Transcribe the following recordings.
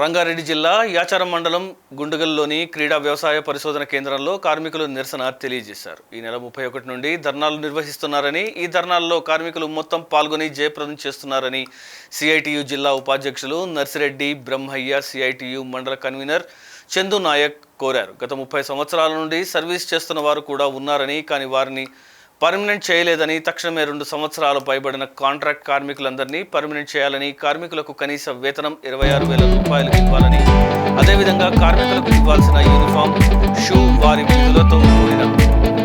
రంగారెడ్డి జిల్లా యాచారం మండలం గుండుగల్లోని క్రీడా వ్యవసాయ పరిశోధన కేంద్రంలో కార్మికులు నిరసన తెలియజేశారు. ఈ నెల ముప్పై ఒకటి నుండి ధర్నాలు నిర్వహిస్తున్నారని ఈ ధర్నాల్లో కార్మికులు మొత్తం పాల్గొని జయప్రదం చేస్తున్నారని సిఐటియు జిల్లా ఉపాధ్యక్షులు నర్సిరెడ్డి బ్రహ్మయ్య సిఐటియు మండల కన్వీనర్ చందు నాయక్ కోరారు. గత ముప్పై సంవత్సరాల నుండి సర్వీస్ చేస్తున్న వారు కూడా ఉన్నారని కానీ వారిని పర్మినెంట్ చేయలేదని తక్షణమే రెండు సంవత్సరాలు పైబడిన కాంట్రాక్ట్ కార్మికులందరినీ పర్మినెంట్ చేయాలని కార్మికులకు కనీస వేతనం ఇరవై ఆరు వేల రూపాయలు ఇవ్వాలని అదేవిధంగా కార్మికులకు ఇవ్వాల్సిన యూనిఫామ్ షూ వారి విధులతో కూడిన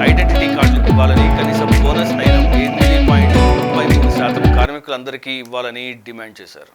ఐడెంటిటీ కార్డులు ఇవ్వాలని కనీస బోనస్ అయిన ఎనిమిది పాయింట్ ముప్పై మూడు శాతం కార్మికులందరికీ ఇవ్వాలని డిమాండ్ చేశారు.